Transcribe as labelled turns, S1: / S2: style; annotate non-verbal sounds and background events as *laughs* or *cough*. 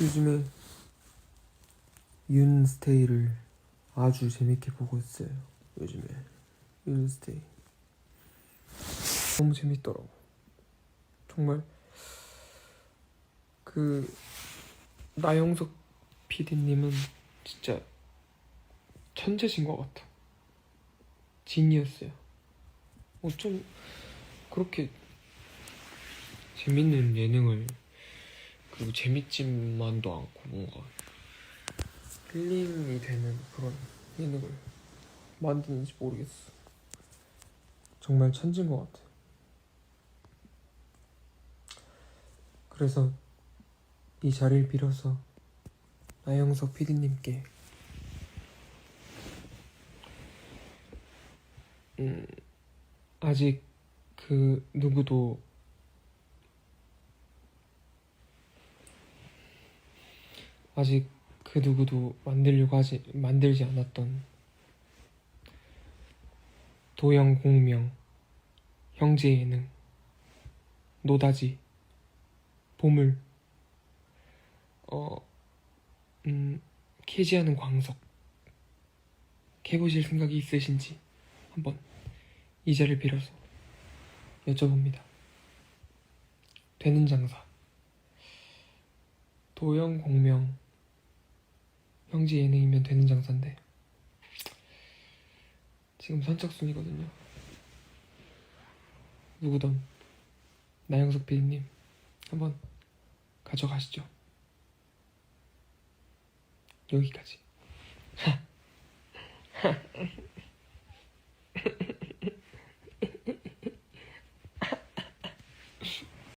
S1: 요즘에 윤스테이를 아주 재밌게 보고 있어요. 요즘에 윤스테이 너무 재밌더라고. 정말 그 나영석 PD님은 진짜 천재신 것 같아. 진이었어요. 어쩜 그렇게 재밌는 예능을 그리고 재밌지만도 않고 뭔가 힐링이 되는 그런 예능을 만드는지 모르겠어. 정말 천재인 것 같아. 그래서 이 자리를 빌어서 나영석 PD님께 음, 아직 그 누구도 아직 그 누구도 만들려고 하지 만들지 않았던 도형 공명 형제 예능 노다지 보물. 어 음, 캐지하는 광석. 캐보실 생각이 있으신지 한번 이 자리를 빌어서 여쭤봅니다. 되는 장사. 도형 공명 형제 예능이면 되는 장사인데 지금 선착순이거든요. 누구든 나영석 PD님 한번 가져가시죠. 여기까지. *laughs*